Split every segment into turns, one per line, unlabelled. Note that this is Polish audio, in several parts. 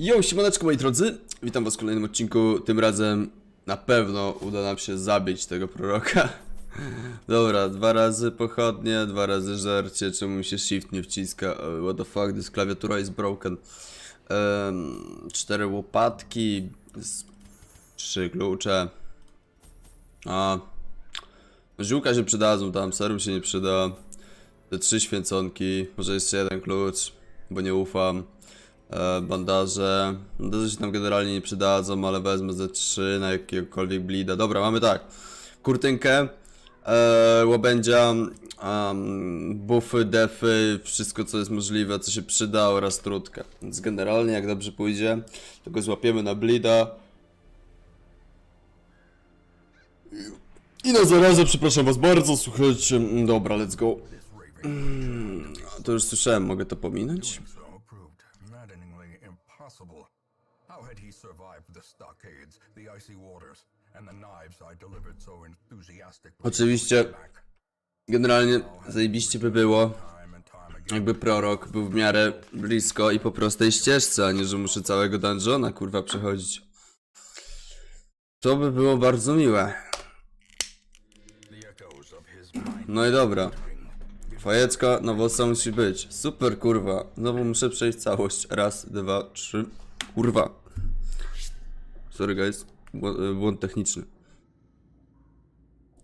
Yo, siemaneczko moi drodzy, witam was w kolejnym odcinku, tym razem na pewno uda nam się zabić tego proroka. Dobra, dwa razy pochodnie, dwa razy żarcie, czemu mi się shift nie wciska, what the fuck, this klawiatura is broken. Em, cztery łopatki, trzy klucze. A, ziółka się przydadzą tam, serum się nie przyda. Te trzy święconki, może jeszcze jeden klucz, bo nie ufam. E, bandaże. Bandaże się tam generalnie nie przydadzą, ale wezmę ze trzy na jakiegokolwiek blida. Dobra, mamy tak. Kurtynkę, e, łabędzia, um, buffy, defy, wszystko co jest możliwe, co się przyda oraz trutkę. Więc generalnie jak dobrze pójdzie, to go złapiemy na blida. I na zarazem przepraszam was bardzo, słuchajcie. Dobra, let's go. Mm, to już słyszałem, mogę to pominąć?
Impossible. How had he survived the stockades, the icy waters, and the knives I delivered so enthusiastically?
Oczywiście. Generalnie zajebiście by było, jakby prorok był w miarę blisko i po prostej ścieżce, a nie że muszę całego dungeona kurwa przechodzić. To by było bardzo miłe. No i dobra. Fajecka nowosta musi być. Super kurwa. Znowu muszę przejść całość. Raz, dwa, trzy. Kurwa. Sorry guys. Bł- Błąd techniczny.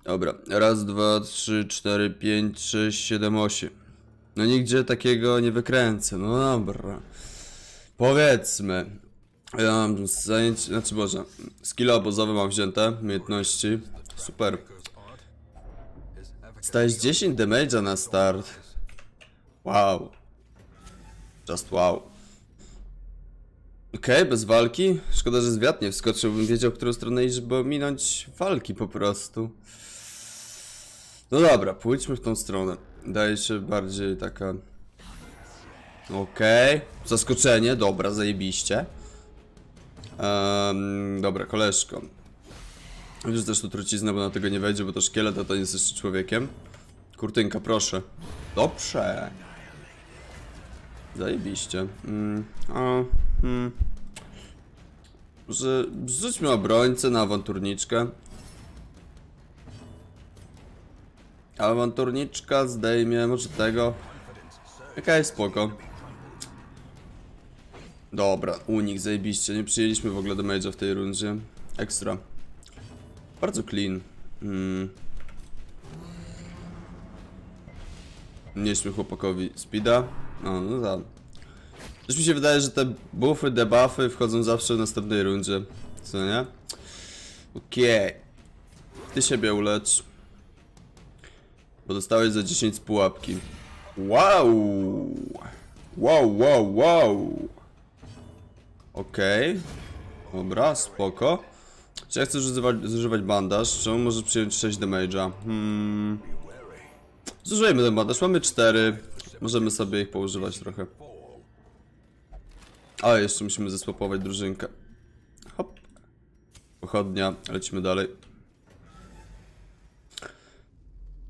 Dobra. Raz, dwa, trzy, cztery, pięć, sześć, siedem, osiem. No nigdzie takiego nie wykręcę. No dobra. Powiedzmy. Ja mam zajęć, znaczy Boże, skille obozowe mam wzięte, umiejętności. Super. Stajesz 10 damage'a na start. Wow. Just wow. Okej, bez walki. Szkoda, że zwiat nie wskoczył, bym wiedział, którą stronę iść, żeby minąć walki po prostu. No dobra, pójdźmy w tą stronę. Daje się bardziej taka... Okej. Zaskoczenie, dobra, zajebiście. Um, dobra, koleżko. Widzisz też tu truciznę, bo na tego nie wejdzie, bo to szkielet, a to nie jest jeszcze człowiekiem. Kurtynka, proszę. Dobrze. Zajebiście. Mm, a, mm. Że rzućmy obrońcę na awanturniczkę. Awanturniczka zdejmie, może tego. Okej, spoko. Dobra, unik, zajebiście. Nie przyjęliśmy w ogóle damage'a w tej rundzie. Ekstra. Bardzo clean. Mm. Nieśmy chłopakowi speeda. No, no tak. Też mi się wydaje, że te buffy, debuffy wchodzą zawsze w następnej rundzie. Co nie? Okej. Ty siebie ulecz. Bo dostałeś za 10 z pułapki. Wow! Wow, wow, wow! Okej. Dobra, spoko. Czy ja chcę zużywać, zużywać bandaż? Czemu może przyjąć 6 damage'a? Hmm. Zużyjmy ten bandaż, mamy 4. Możemy sobie ich poużywać trochę. A, jeszcze musimy zesłapować drużynkę. Hop. Pochodnia, lecimy dalej.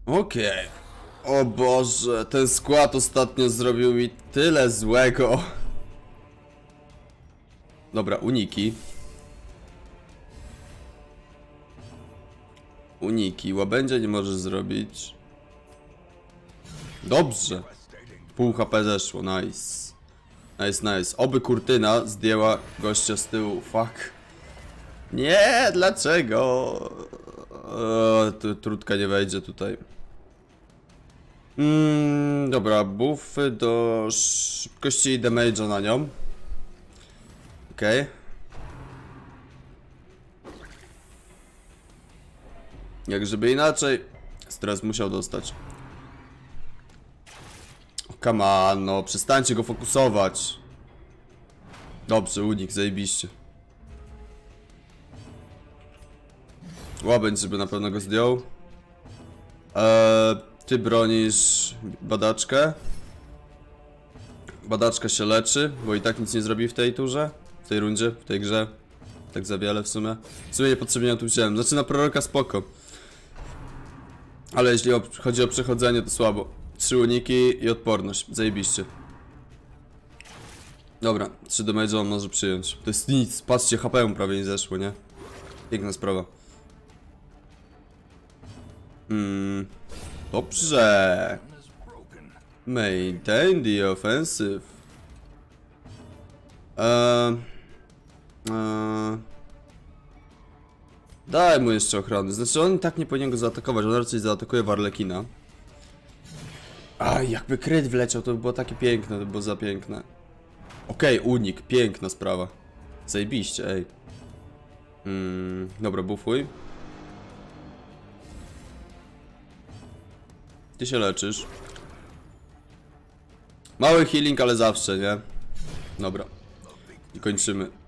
Okej. O Boże, ten skład ostatnio zrobił mi tyle złego. Dobra, uniki. Uniki. Łabędzia nie możesz zrobić. Dobrze. Pół HP zeszło, nice. Nice, nice. Oby kurtyna zdjęła gościa z tyłu. Fuck. Nie, dlaczego? Tu, trudka nie wejdzie tutaj. Mm, dobra, buffy do szybkości i damage'a na nią. Okej. Jak żeby inaczej, stres musiał dostać. Come on, no, przestańcie go fokusować. Dobrze, unik, zajebiście. Łabędź, żeby na pewno go zdjął. Eee, ty bronisz badaczkę. Badaczka się leczy, bo i tak nic nie zrobi w tej turze. W tej rundzie, w tej grze. Tak za wiele w sumie. W sumie niepotrzebnie ją tu wziąłem. Znaczy na proroka spoko. Ale jeśli chodzi o przechodzenie, to słabo. Trzy uniki i odporność. Zajebiście. Dobra, 3 damage on może przyjąć. To jest nic, patrzcie, HP mu prawie nie zeszło, nie? Piękna sprawa. Mm, dobrze. Maintain the offensive. Eee, eee, daj mu jeszcze ochrony. Znaczy on i tak nie powinien go zaatakować, on raczej zaatakuje Warlekina. Aj, jakby kryt wleciał, to by było takie piękne, to by było za piękne. Okej, unik, piękna sprawa. Zajebiście, ej. Mm, dobra, bufuj. Ty się leczysz. Mały healing, ale zawsze, nie? Dobra. I kończymy.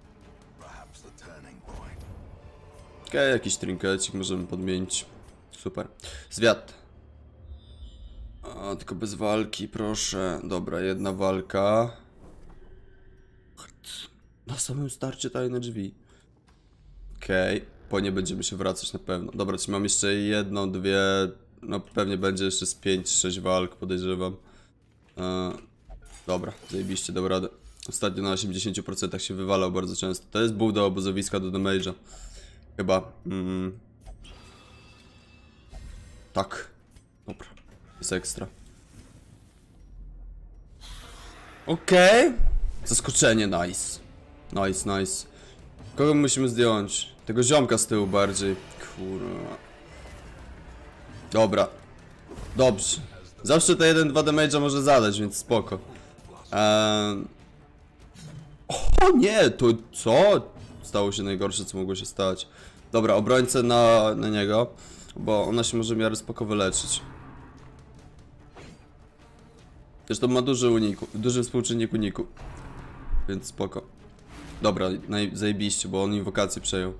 Okej, jakiś trinkecik możemy podmienić. Super. Zwiat. A, tylko bez walki, proszę. Dobra, jedna walka. Na samym starcie tajne drzwi. Okej, po nie będziemy się wracać na pewno. Dobra, czy mam jeszcze jedną, dwie... No pewnie będzie jeszcze z 5-6 walk, podejrzewam. E, dobra, zajebiście, dał radę. Ostatnio na 80% się wywalał bardzo często. To jest bull do obozowiska do damage'a. Chyba. Mm. Tak. Dobra. Jest ekstra. Okej. Zaskoczenie, nice. Nice, nice. Kogo my musimy zdjąć? Tego ziomka z tyłu bardziej. Kurwa. Dobra. Dobrze. Zawsze te 1-2 damage'a może zadać, więc spoko. Eee... O nie, to co? Stało się najgorsze, co mogło się stać. Dobra, obrońcę na, na niego, bo ona się może w miarę spoko wyleczyć. Zresztą ma duży uniku, duży współczynnik uniku. Więc spoko. Dobra, naj, zajebiście, bo on inwokację przejął.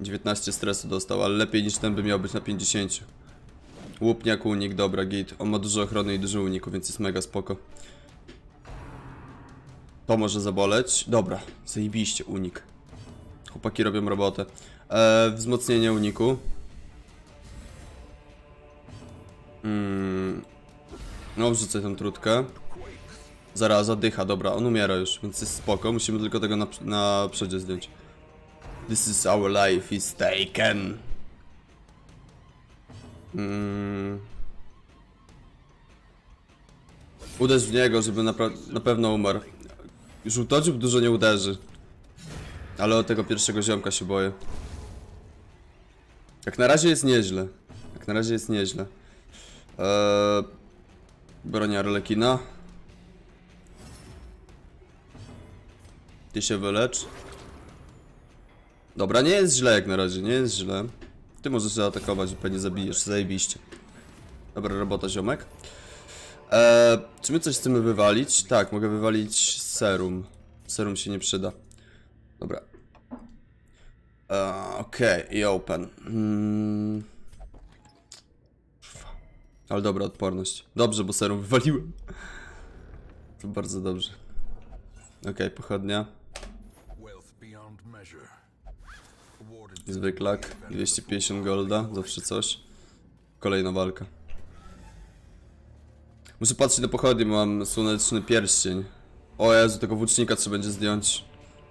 19 stresu dostał, ale lepiej niż ten by miał być na 50. Łupniak, unik, dobra, git. On ma dużo ochrony i dużo uniku, więc jest mega spoko. To może zaboleć. Dobra, zajebiście, unik. Chłopaki robią robotę. E, wzmocnienie uniku. Mm. No, wrzucę tę trutkę. Zaraza, dycha, dobra, on umiera już, więc jest spoko. Musimy tylko tego na, na przodzie zdjąć. This is our life is taken. Mm. Uderz w niego, żeby na, na pewno umarł. Żółtodziób dużo nie uderzy. Ale od tego pierwszego ziomka się boję. Jak na razie jest nieźle. Jak na razie jest nieźle. Eee, broń Arlekina. Ty się wylecz. Dobra, nie jest źle jak na razie, nie jest źle. Ty możesz zaatakować i pewnie zabijesz, zajebiście. Dobra robota, ziomek. Eee, czy my coś chcemy wywalić? Tak, mogę wywalić serum. Serum się nie przyda. Dobra. Eee, Okej, i open. Mm. Ale dobra, odporność. Dobrze, bo serum wywaliłem. To bardzo dobrze. Okej, pochodnia.
Measure. Awarded
Zwyklak. 250 golda, zawsze coś. Kolejna walka. Muszę patrzeć na pochodnie, bo mam słoneczny pierścień. O Jezu, tego włócznika trzeba będzie zdjąć.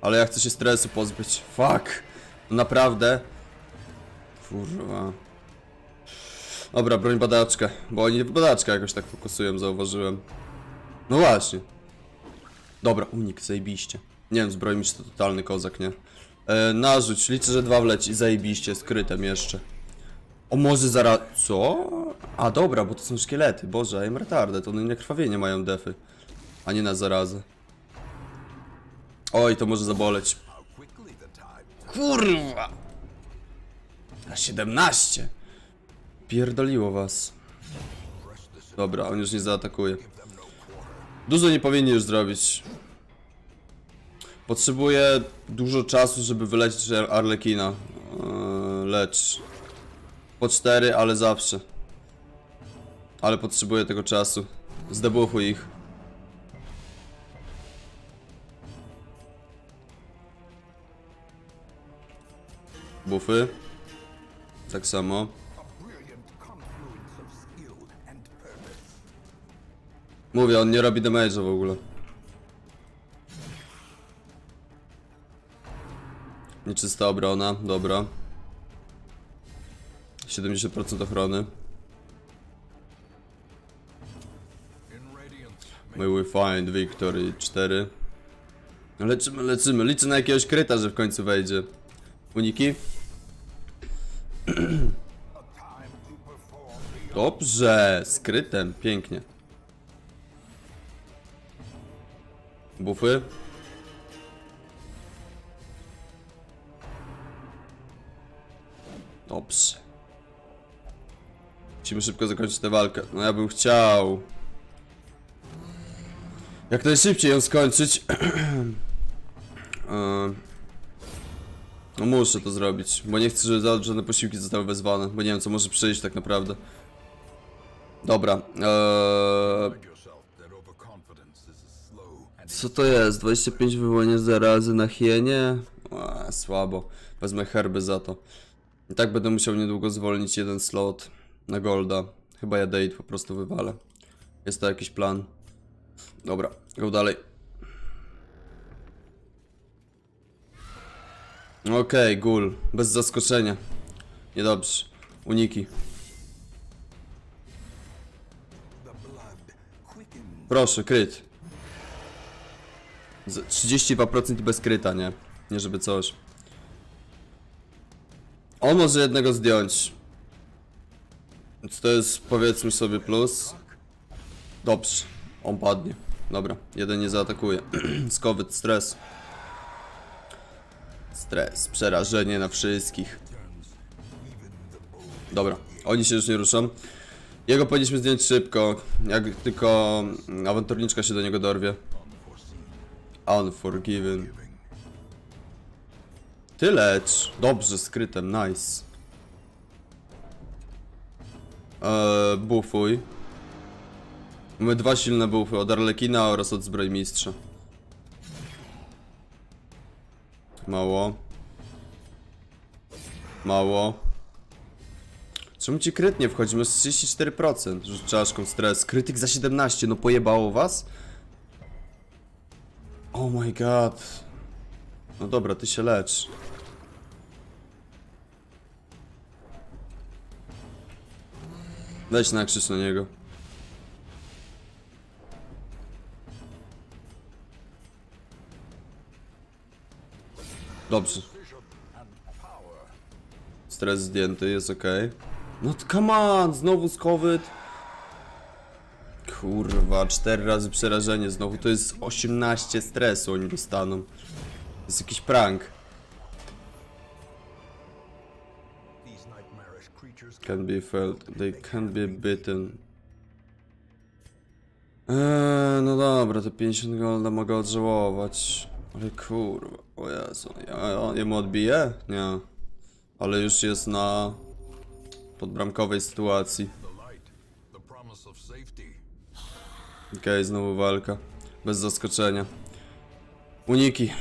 Ale ja chcę się stresu pozbyć. Fuck! Naprawdę? Kurwa. Dobra, broń badaczkę. Bo oni w badaczkę jakoś tak fokusują, zauważyłem. No właśnie. Dobra, unik, zajebiście. Nie wiem, zbrojmistrz to totalny kozak, nie? E, narzuć, liczę, że dwa wleci, zajebiście, skrytem jeszcze. O, może zaraz... Co? A, dobra, bo to są szkielety, boże, I'm retarded, one na krwawienie mają defy. A nie na zarazę. Oj, to może zaboleć. Kurwa! Na 17! Pierdoliło was. Dobra, on już nie zaatakuje. Dużo nie powinni już zrobić. Potrzebuję dużo czasu, żeby wylecieć Ar- Arlekina. Eee, lecz. Po cztery, ale zawsze. Ale potrzebuję tego czasu. Zdebuchuj ich. Bufy. Tak samo. Mówię, on nie robi damage'a w ogóle. Nieczysta obrona, dobra. 70% ochrony. We find victory 4. Leczymy, leczymy. Liczę na jakiegoś kryta, że w końcu wejdzie. Uniki? Dobrze, z krytem, pięknie. Bufy? Dobrze. Musimy szybko zakończyć tę walkę. No ja bym chciał. Jak najszybciej ją skończyć. E, no muszę to zrobić, bo nie chcę, żeby żadne posiłki zostały wezwane, bo nie wiem co może przyjść tak naprawdę. Dobra. Eee, co to jest? 25 wywołania zarazy na hienie? A, słabo. Wezmę herby za to. I tak będę musiał niedługo zwolnić jeden slot na golda. Chyba ja date po prostu wywalę. Jest to jakiś plan. Dobra, go dalej. Okej, gul. Bez zaskoczenia. Niedobrze. Uniki. Proszę, kryt. Z 32% i bez kryta, nie? Nie żeby coś. On może jednego zdjąć. Więc to jest powiedzmy sobie plus. Dobrze. On padnie. Dobra, jeden nie zaatakuje. Skowyt, stres. Stres, przerażenie na wszystkich. Dobra, oni się już nie ruszą. Jego powinniśmy zdjąć szybko, jak tylko awanturniczka się do niego dorwie. Unforgiven. Ty lecz. Dobrze, skrytem, nice. Eee, bufuj. Mamy dwa silne bufy, od Arlekina oraz od Zbrojmistrza. Mało. Mało. Czemu ci kryt nie wchodzi? Masz 34%. Rzuć czaszką stres. Krytyk za 17, no pojebało was? Oh my god. No dobra, ty się lecz. Weź nakrzycz na niego. Dobrze. Stres zdjęty, jest ok. No come on, znowu skowyt. Kurwa, 4 razy przerażenie znowu, to jest 18 stresu oni dostaną. To jest jakiś prank. Can be felt, they can be bitten. Eee, no dobra, to 50 golda mogę odżałować. Ale kurwa, o Jezu, ja, on jemu odbije? Nie. Ale już jest na podbramkowej sytuacji. Okej, znowu walka. Bez zaskoczenia. Uniki.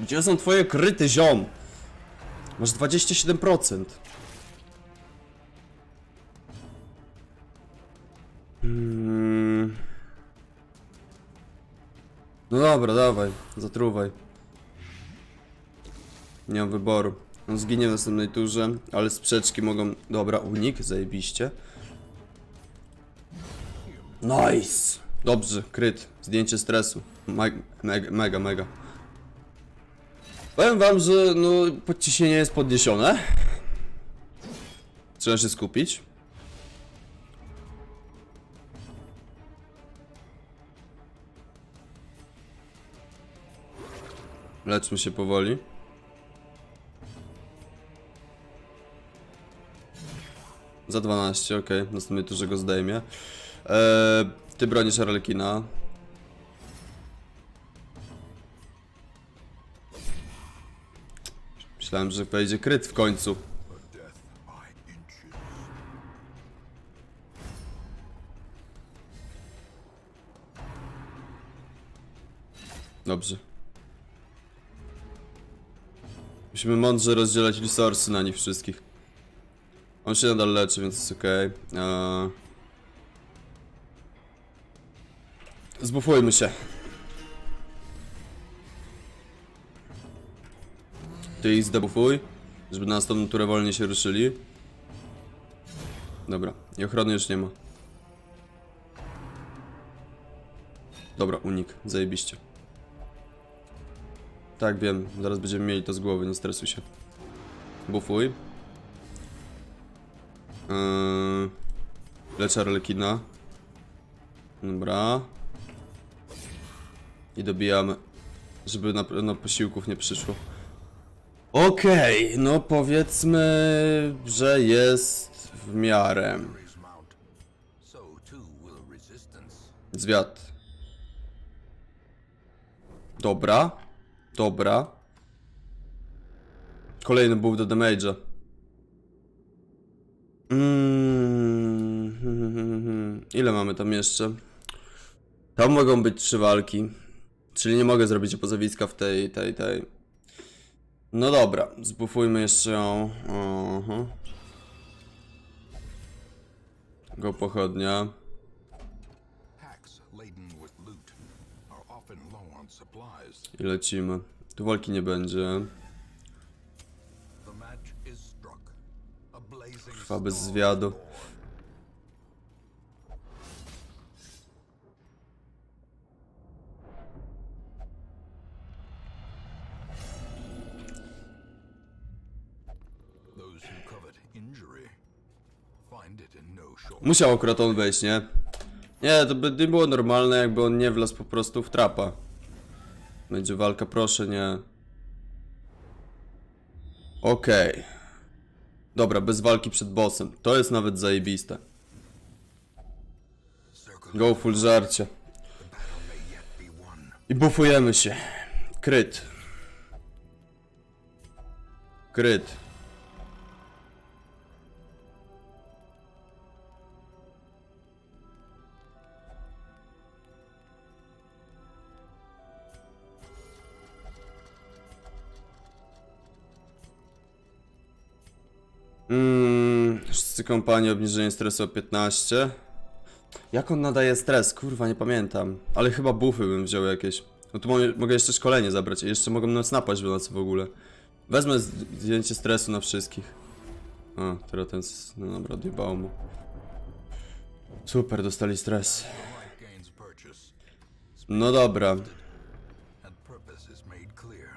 Gdzie są twoje kryty, ziom? Masz 27%. No dobra, dawaj, zatruwaj. Nie mam wyboru. On zginie w następnej turze, ale sprzeczki mogą... Dobra, unik, zajebiście. Nice! Dobrze, kryt, zdjęcie stresu. Meg, mega, mega, mega. Powiem wam, że no, podciśnienie jest podniesione. Trzeba się skupić. Leczmy się powoli. Za 12, okej. Okay. Następnej turze go zdejmie. Eee, ty bronisz Arlekina. Myślałem, że wejdzie kryt w końcu. Dobrze. Musimy mądrze rozdzielać resursy na nich wszystkich. On się nadal leczy, więc jest okej. Eee. Zbufujmy się. Ty ich zdebufuj, żeby na następną turę wolniej się ruszyli. Dobra, i ochrony już nie ma. Dobra, unik, zajebiście. Tak, wiem, zaraz będziemy mieli to z głowy, nie stresuj się. Bufuj. Yy... Arlekina. Dobra. I dobijamy. Żeby na, na posiłków nie przyszło. Okej, no powiedzmy, że jest w miarę. Zwiat. Dobra. Dobra. Kolejny buff do damage'a. Mm, ile mamy tam jeszcze? Tam mogą być trzy walki. Czyli nie mogę zrobić opozowiska w tej, tej, tej. No dobra, zbufujmy jeszcze ją. Aha. Go pochodnia. I lecimy. Tu walki nie będzie.
The match is struck. A blazing
Trwa bez zwiadu.
no.
Musiał akurat on wejść, nie? Nie, to by nie było normalne, jakby on nie wlazł po prostu w trapa. Będzie walka, proszę, nie. Okej. Dobra, bez walki przed bossem. To jest nawet zajebiste. Go full żarcie. I bufujemy się. Kryt. Kryt. Mmm, wszyscy kompanii obniżenie stresu o 15. Jak on nadaje stres? Kurwa, nie pamiętam. Ale chyba buffy bym wziął jakieś. No tu mogę, mogę jeszcze szkolenie zabrać. i Jeszcze mogą nas napaść w nocy w ogóle. Wezmę zdjęcie stresu na wszystkich. A, teraz ten... No dobra, odjebało mu. Super, dostali stres. No dobra,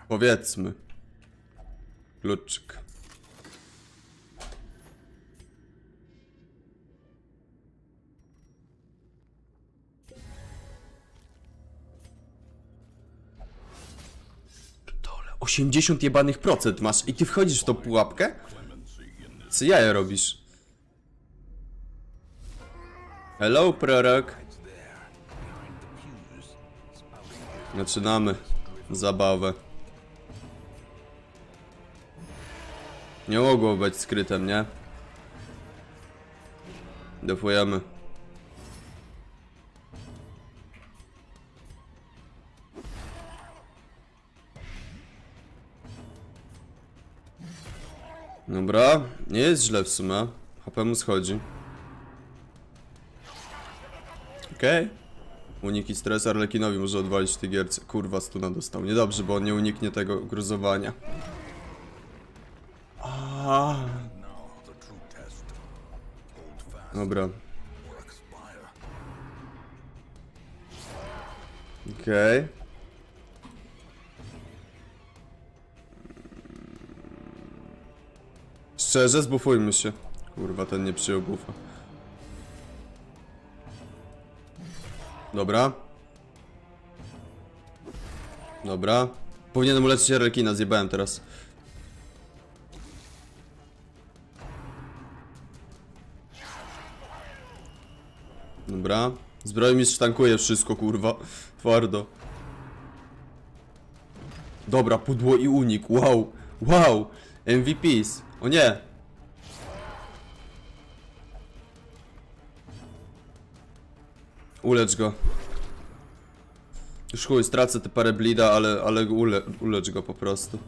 powiedzmy. Kluczyk. 80 jebanych procent masz i ty wchodzisz w tą pułapkę? Co jaja robisz? Hello, prorok. Zaczynamy zabawę. Nie mogło być skrytem, nie? Defujemy. Dobra, nie jest źle w sumie. HP mu schodzi. Okej. Uniki stres Arlekinowi może odwalić w tej gierce. Kurwa, stuna dostał. Niedobrze, bo on nie uniknie tego gruzowania. Dobra,
or expire.
Szczerze, zbufujmy się. Kurwa, ten nie przyjął bufa. Dobra. Dobra. Powinienem uleczyć Arlekina, zjebałem teraz. Dobra. Zbrojmistrz tankuje wszystko, kurwa. Twardo. Dobra, pudło i unik. Wow. Wow. MVPs. O nie. Ulecz go. Już chuj, stracę te parę blida, ale, ale ule, ulecz go po prostu.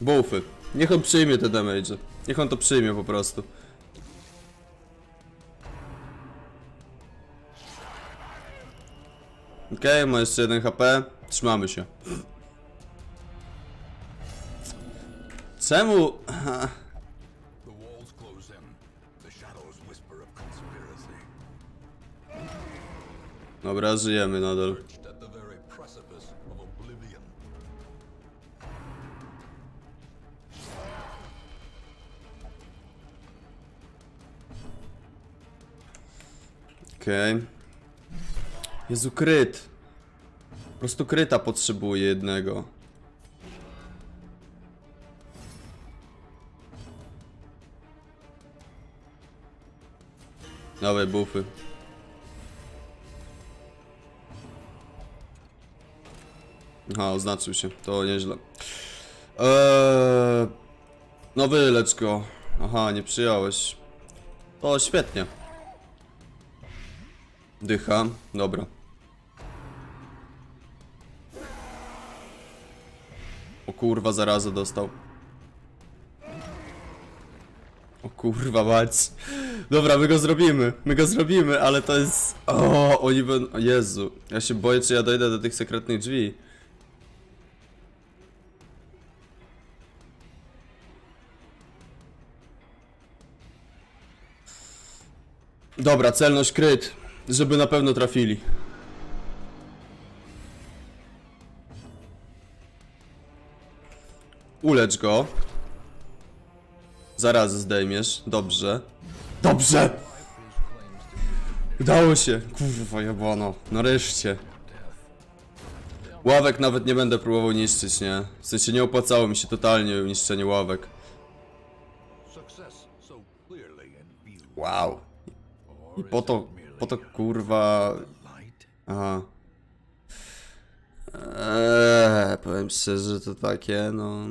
Buffy. Niech on przyjmie te damage. Niech on to przyjmie po prostu. Okej, ma jeszcze jeden HP. Trzymamy się. Czemu? Dobra, żyjemy nadal.
Perched at
Jezu, kryt. Po prostu kryta potrzebuje jednego. Dawaj, bufy. Aha, oznaczył się. To nieźle. Eee... No go. Aha, nie przyjąłeś. O, świetnie. Dycha, dobra. O kurwa, zarazę dostał. O kurwa, mać. Dobra, my go zrobimy, my go zrobimy, ale to jest... O, oni będą... o Jezu, ja się boję, czy ja dojdę do tych sekretnych drzwi. Dobra, celność kryt, żeby na pewno trafili. Ulecz go. Zaraz zdejmiesz. Dobrze. Dobrze! Udało się. Kurwa jebano. Nareszcie. Ławek nawet nie będę próbował niszczyć, nie? W sensie nie opłacało mi się totalnie niszczenie ławek. Wow. I po to, po to kurwa... Aha. Eee, powiem szczerze, to takie, no...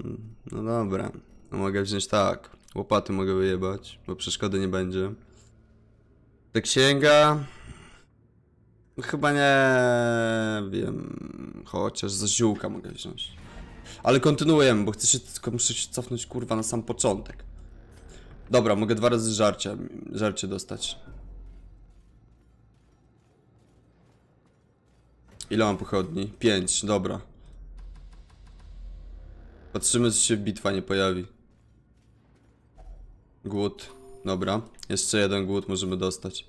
No dobra. No mogę wziąć tak. Łopaty mogę wyjebać, bo przeszkody nie będzie. Ta księga... Chyba nie wiem. Chociaż za ziółka mogę wziąć. Ale kontynuujemy, bo chcę się, tylko muszę się cofnąć kurwa na sam początek. Dobra, mogę dwa razy żarcie, żarcie dostać. Ile mam pochodni? Pięć, dobra. Patrzymy, czy się bitwa nie pojawi. Głód, dobra. Jeszcze jeden głód możemy dostać.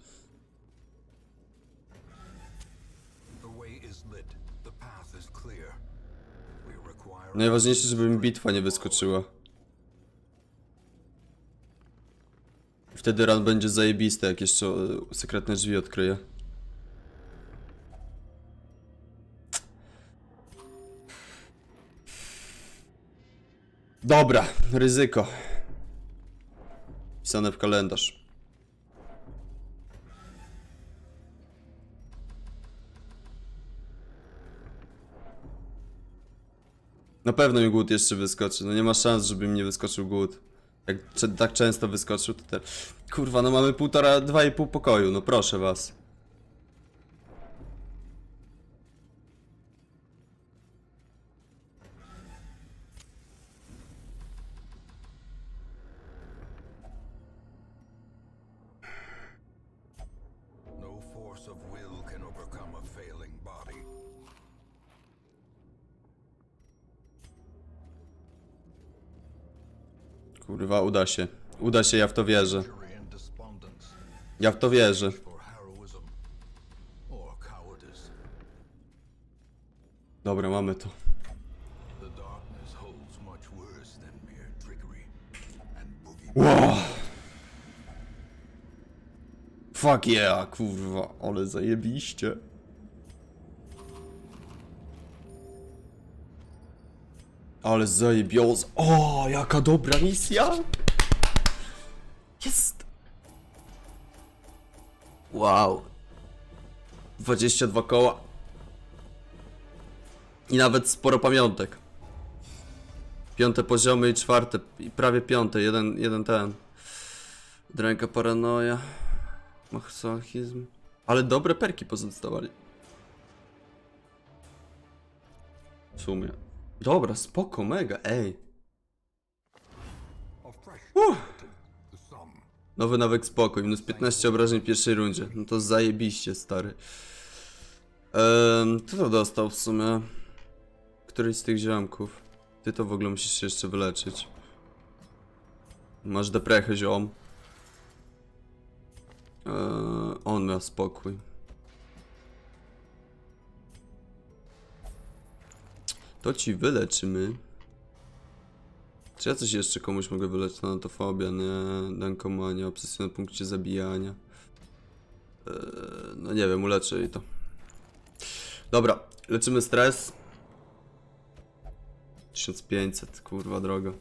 Najważniejsze, żeby mi bitwa nie wyskoczyła. Wtedy ran będzie zajebiste, jak jeszcze e, sekretne drzwi odkryję. Dobra, ryzyko. Pisane w kalendarz. Na pewno mi głód jeszcze wyskoczy. No nie ma szans, żeby mi nie wyskoczył głód. Jak tak często wyskoczył, to te... Kurwa, no mamy półtora, dwa i pół pokoju, no proszę was. Kurwa, uda się. Uda się, ja w to wierzę. Ja w to wierzę. Dobra, mamy to. Wow. Fuck yeah, kurwa, ale zajebiście. Ale zajebioz. O, jaka dobra misja. Jest. Wow. 22 koła. I nawet sporo pamiątek. Piąte poziomy i czwarte, i prawie piąte, jeden, jeden ten. Dręka paranoja. Masochizm. Ale dobre perki pozostawali. W sumie. Dobra, spoko, mega, ej.
Sum.
Nowy nawek spokój, minus 15 obrażeń w pierwszej rundzie. No to zajebiście, stary. Ehm, kto to dostał w sumie? Któryś z tych ziomków. Ty to w ogóle musisz się jeszcze wyleczyć. Masz deprechę, ziom. Eee, on miał spokój. To ci wyleczymy. Czy ja coś jeszcze komuś mogę wyleczyć? No to fobia, nie? Dankomania, obsesja na punkcie zabijania. Eee, no nie wiem, uleczę jej to. Dobra, leczymy stres. 1500, kurwa drogo.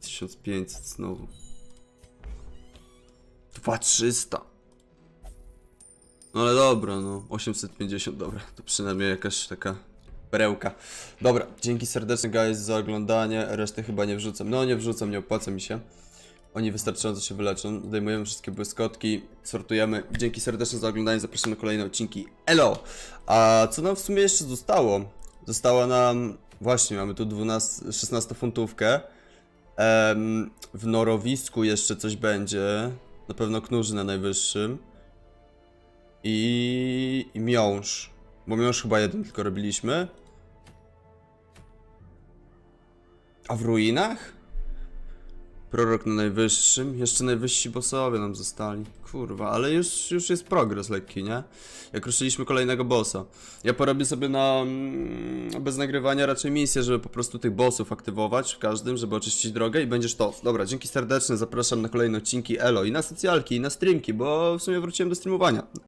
1500 znowu. 2300. No ale dobra, no. 850, dobra. To przynajmniej jakaś taka perełka. Dobra, dzięki serdecznie guys za oglądanie. Reszty chyba nie wrzucam. No nie wrzucam, nie opłaca mi się. Oni wystarczająco się wyleczą. Zdejmujemy wszystkie błyskotki, sortujemy. Dzięki serdecznie za oglądanie, zapraszam na kolejne odcinki. Elo! A co nam w sumie jeszcze zostało? Została nam... Właśnie, mamy tu 12, 16 funtówkę. Em, w norowisku jeszcze coś będzie. Na pewno knurzy na najwyższym. I... i miąższ. Bo miąższ chyba jeden tylko robiliśmy. A w ruinach? Prorok na najwyższym. Jeszcze najwyżsi bossowie nam zostali. Kurwa, ale już, już jest progres lekki, nie? Jak ruszyliśmy kolejnego bossa. Ja porobię sobie na... mm, bez nagrywania raczej misję, żeby po prostu tych bossów aktywować w każdym, żeby oczyścić drogę i będziesz to. Dobra, dzięki serdeczne, zapraszam na kolejne odcinki Elo i na socjalki, i na streamki, bo w sumie wróciłem do streamowania.